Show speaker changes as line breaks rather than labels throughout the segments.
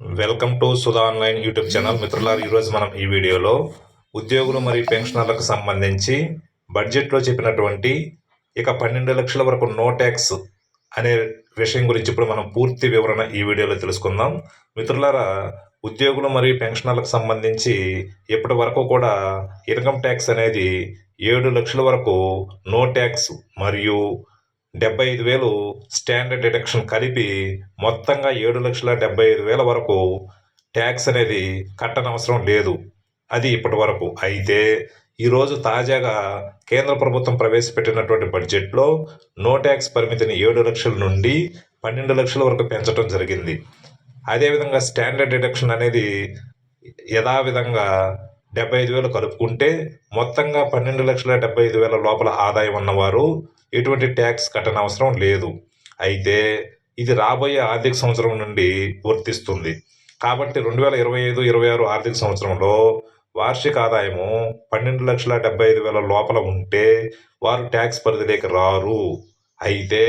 Welcome to Sudha online YouTube channel. మిత్రులారు ఈరోజు మనం ఈ వీడియోలో ఉద్యోగులు మరియు పెన్షనర్లకు సంబంధించి బడ్జెట్లో చెప్పినటువంటి ఇక పన్నెండు లక్షల వరకు నో ట్యాక్స్ అనే విషయం గురించి ఇప్పుడు మనం పూర్తి వివరణ ఈ వీడియోలో తెలుసుకుందాం. మిత్రులారా ఉద్యోగులు మరియు పెన్షనర్లకు సంబంధించి ఇప్పటి వరకు కూడా ఇన్కమ్ ట్యాక్స్ అనేది ఏడు లక్షల వరకు నో ట్యాక్స్ మరియు డెబ్బై ఐదు వేలు స్టాండర్డ్ డిడక్షన్ కలిపి మొత్తంగా ఏడు లక్షల డెబ్బై ఐదు వేల వరకు ట్యాక్స్ అనేది కట్టనవసరం లేదు. అది ఇప్పటి వరకు. అయితే ఈరోజు తాజాగా కేంద్ర ప్రభుత్వం ప్రవేశపెట్టినటువంటి బడ్జెట్లో నో ట్యాక్స్ పరిమితిని ఏడు లక్షల నుండి పన్నెండు లక్షల వరకు పెంచడం జరిగింది. అదేవిధంగా స్టాండర్డ్ డిడక్షన్ అనేది యథావిధంగా డెబ్బై ఐదు వేలు కలుపుకుంటే మొత్తంగా పన్నెండు లక్షల డెబ్బై ఐదు వేల లోపల ఆదాయం ఉన్నవారు ఎటువంటి ట్యాక్స్ కట్టనవసరం లేదు. అయితే ఇది రాబోయే ఆర్థిక సంవత్సరం నుండి వర్తిస్తుంది. కాబట్టి రెండు వేల ఇరవై ఐదు ఇరవై ఆరు ఆర్థిక సంవత్సరంలో వార్షిక ఆదాయము పన్నెండు లక్షల డెబ్బై ఐదు వేల లోపల ఉంటే వారు ట్యాక్స్ పరిధిలోకి రారు. అయితే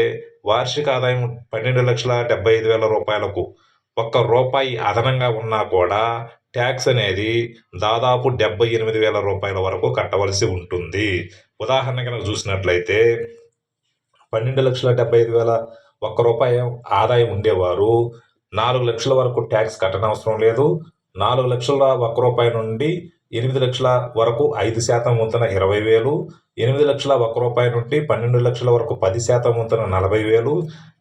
వార్షిక ఆదాయం పన్నెండు లక్షల డెబ్బై ఐదు వేల రూపాయలకు ఒక్క రూపాయి అదనంగా ఉన్నా కూడా ట్యాక్స్ అనేది దాదాపు డెబ్బై ఎనిమిది వేల రూపాయల వరకు కట్టవలసి ఉంటుంది. ఉదాహరణ కనుక చూసినట్లయితే పన్నెండు లక్షల డెబ్బై ఐదు వేల ఒక్క రూపాయి ఆదాయం ఉండేవారు. నాలుగు లక్షల వరకు ట్యాక్స్ కట్టనవసరం లేదు. నాలుగు లక్షల ఒక్క రూపాయి నుండి ఎనిమిది లక్షల వరకు ఐదు శాతం వంతున ఇరవై వేలు ఎనిమిది లక్షల ఒక్క రూపాయి నుండి పన్నెండు లక్షల వరకు పది శాతం వంతున నలభై వేలు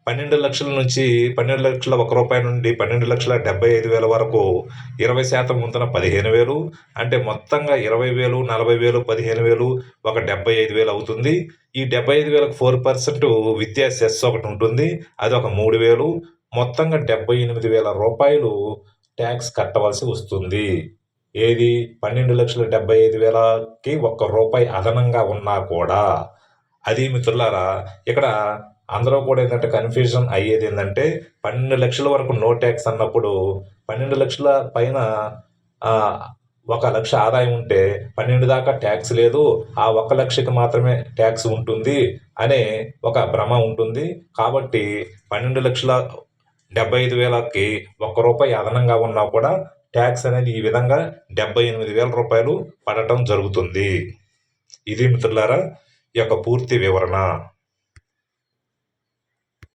పన్నెండు లక్షల నుంచి పన్నెండు లక్షల ఒక రూపాయి నుండి పన్నెండు లక్షల డెబ్బై ఐదు వేల వరకు ఇరవై శాతం వంతున పదిహేను వేలు అంటే మొత్తంగా ఇరవై వేలు నలభై వేలు పదిహేను వేలు ఒక డెబ్బై ఐదు వేలు అవుతుంది. ఈ డెబ్బై ఐదు వేలకు ఫోర్ పర్సెంట్ విద్యా సెస్ ఒకటి ఉంటుంది. అది ఒక మూడు వేలు మొత్తంగా డెబ్బై ఎనిమిది వేల రూపాయలు ట్యాక్స్ కట్టవలసి వస్తుంది. ఏది? పన్నెండు లక్షల డెబ్బై ఐదు వేలకి ఒక్క రూపాయి అదనంగా ఉన్నా కూడా. అది మిత్రులారా ఇక్కడ అందులో కూడా ఏంటంటే కన్ఫ్యూజన్ అయ్యేది ఏంటంటే పన్నెండు లక్షల వరకు నో ట్యాక్స్ అన్నప్పుడు పన్నెండు లక్షల పైన ఒక లక్ష ఆదాయం ఉంటే పన్నెండు దాకా ట్యాక్స్ లేదు ఆ ఒక్క లక్షకి మాత్రమే ట్యాక్స్ ఉంటుంది అనే ఒక భ్రమ ఉంటుంది. కాబట్టి పన్నెండు లక్షల డెబ్బై ఐదు వేలకి ఒక్క రూపాయి అదనంగా ఉన్నా కూడా ట్యాక్స్ అనేది ఈ విధంగా డెబ్బై ఎనిమిది వేల రూపాయలు పడటం జరుగుతుంది. ఇది మిత్రులారా ఈ యొక్క పూర్తి వివరణ.